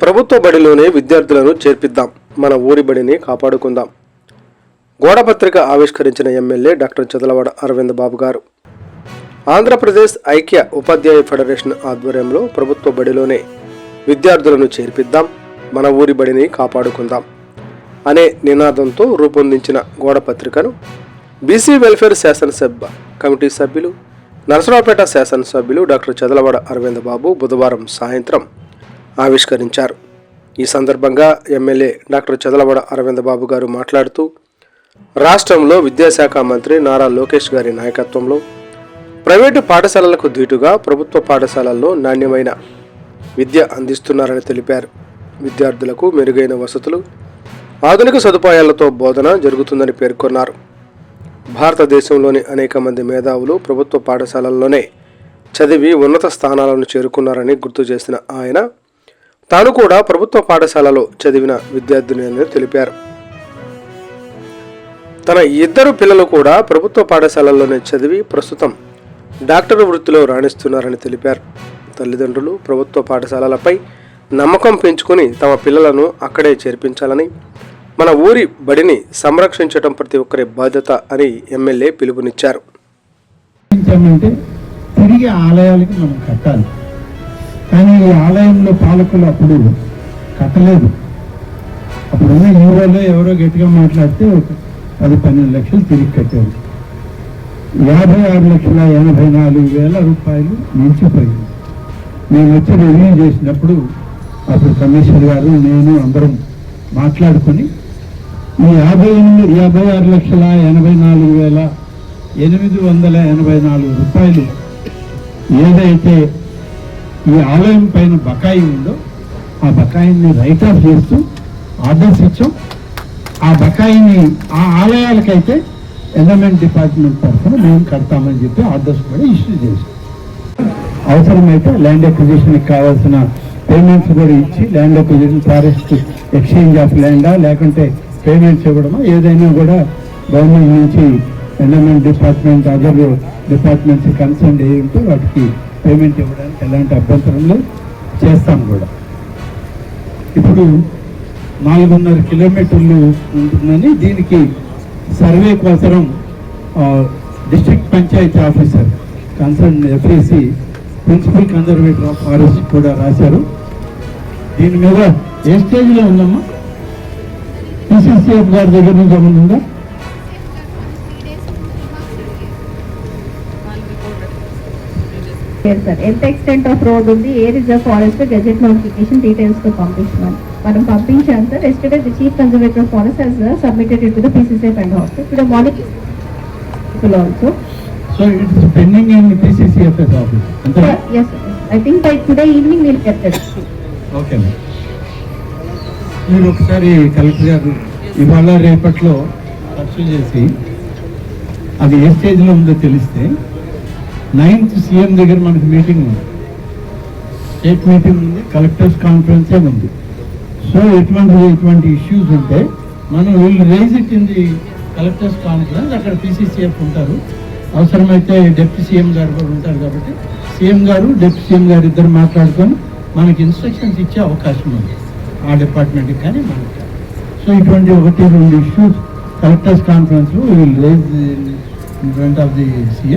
ప్రభుత్వ బడిలోనే విద్యార్థులను చేర్పిద్దాం. మన ఊరి బడిని కాపాడుకుందాం. గోడపత్రిక ఆవిష్కరించిన ఎమ్మెల్యే డాక్టర్ చదలవాడ అరవింద్ బాబు గారు. ఆంధ్రప్రదేశ్ ఐక్య ఉపాధ్యాయ ఫెడరేషన్ ఆధ్వర్యంలో ప్రభుత్వ బడిలోనే విద్యార్థులను చేర్పిద్దాం. మన ఊరి బడిని కాపాడుకుందాం అనే నినాదంతో రూపొందించిన గోడపత్రికను బీసీ వెల్ఫేర్ శాసనసభ కమిటీ సభ్యులు నరసరావుపేట శాసనసభ్యులు డాక్టర్ చదలవాడ అరవింద్ బాబు బుధవారం సాయంత్రం ఆవిష్కరించారు. ఈ సందర్భంగా ఎమ్మెల్యే డాక్టర్ చదలవాడ అరవింద్ బాబు గారు మాట్లాడుతూ రాష్ట్రంలో విద్యాశాఖ మంత్రి నారా లోకేష్ గారి నాయకత్వంలో ప్రైవేటు పాఠశాలలకు ధీటుగా ప్రభుత్వ పాఠశాలల్లో నాణ్యమైన విద్య అందిస్తున్నారని తెలిపారు. విద్యార్థులకు మెరుగైన వసతులు ఆధునిక సదుపాయాలతో బోధన జరుగుతుందని పేర్కొన్నారు. భారతదేశంలోని అనేక మంది మేధావులు ప్రభుత్వ పాఠశాలల్లోనే చదివి ఉన్నత స్థానాలను చేరుకున్నారని గుర్తు చేసిన ఆయన తాను కూడా ప్రభుత్వ పాఠశాలలో చదివిన విద్యార్థిని అని తెలిపారు. తన ఇద్దరు పిల్లలు కూడా ప్రభుత్వ పాఠశాలల్లోనే చదివి ప్రస్తుతం డాక్టర్ వృత్తిలో రాణిస్తున్నారని తెలిపారు. తల్లిదండ్రులు ప్రభుత్వ పాఠశాలలపై నమ్మకం పెంచుకొని తమ పిల్లలను అక్కడే చేర్పించాలని మన ఊరి బడిని సంరక్షించడం ప్రతి ఒక్కరి బాధ్యత అని ఎమ్మెల్యే పిలుపునిచ్చారు. అంటే తిరిగి ఆలయాలకి మనం కట్టాలి. కానీ ఈ ఆలయంలో పాలకులు అప్పుడు కట్టలేదు. అప్పుడున్న యూరోలో ఎవరో గట్టిగా మాట్లాడితే ఒక పది పన్నెండు లక్షలు తిరిగి కట్టారు యాభై ఆరు లక్షల ఎనభై నాలుగు వేల రూపాయలు మించిపోయింది. మేము వచ్చి రివ్యూ చేసినప్పుడు అప్పుడు కమిషనర్ గారు నేను అందరం మాట్లాడుకొని ఈ యాభై ఎనిమిది యాభై ఆరు లక్షల ఎనభై నాలుగు వేల ఎనిమిది వందల ఎనభై నాలుగు రూపాయలు ఏదైతే ఈ ఆలయం పైన బకాయి ఉందో ఆ బకాయిని రైట్ ఆఫ్ చేస్తూ ఆర్డర్స్ ఇచ్చాం. ఆ బకాయిని ఆ ఆలయాలకైతే ఎండమెంట్ డిపార్ట్మెంట్ తరఫున మేము కడతామని చెప్పి ఆర్డర్స్ కూడా ఇష్యూ చేశాం. అవసరమైతే ల్యాండ్ అక్విజిషన్కి కావాల్సిన పేమెంట్స్ కూడా ఇచ్చి land acquisition forest exchange of ల్యాండా లేకుంటే పేమెంట్స్ ఇవ్వడమా? ఏదైనా కూడా గవర్నమెంట్ నుంచి endowment department other departments concern అయ్యి ఉంటే వాటికి పేమెంట్ ఇవ్వడానికి ఎలాంటి అభ్యంతరంలో చేస్తాం కూడా. ఇప్పుడు నాలుగున్నర కిలోమీటర్లు ఉంటుందని దీనికి సర్వే కోసరం district panchayat officer concern FAC principal conservator of forest కూడా రాశారు. దీని మీద ఏ స్టేజ్లో ఉందమ్మా? పిసిసిఎఫ్ గారి దగ్గర నుంచి ఏమైనా ఉందా? సార్. ఎంత ఎక్స్టెంట్ ఆఫ్ రోడ్ ఉంది a reserve forest gazette notification డీటెయిల్స్తో పంపించమని. మనం పంపించాం sir. Yesterday the chief conservator forest has submitted it to the PCCF and hostel today morning also so it's pending in PCCF's office అంతే yes I think by today evening will get that okay మీరు ఒకసారి collector గారు ఇవాళ రేపట్లో ఖర్చు చేసి అది ఏ స్టేజ్లో ఉందో తెలిస్తే నైన్త్ సీఎం దగ్గర మనకి మీటింగ్ ఉంది. స్టేట్ మీటింగ్ ఉంది కలెక్టర్స్ కాన్ఫరెన్సే ఉంది. సో ఎటువంటి ఎటువంటి ఇష్యూస్ ఉంటే మనం వీళ్ళు raise it in the collectors conference అక్కడ పిసిసిఎఫ్ ఉంటారు. అవసరమైతే డిప్యూటీ సీఎం గారు కూడా ఉంటారు కాబట్టి సీఎం గారు డిప్యూటీ సీఎం గారు ఇద్దరు మాట్లాడుకొని మనకి ఇన్స్ట్రక్షన్స్ ఇచ్చే అవకాశం ఉంది. ఆ డిపార్ట్మెంట్కి కానీ మనకి. సో ఇటువంటి ఒకటి రెండు ఇష్యూస్ కలెక్టర్స్ కాన్ఫరెన్స్లో will raise in front of the CM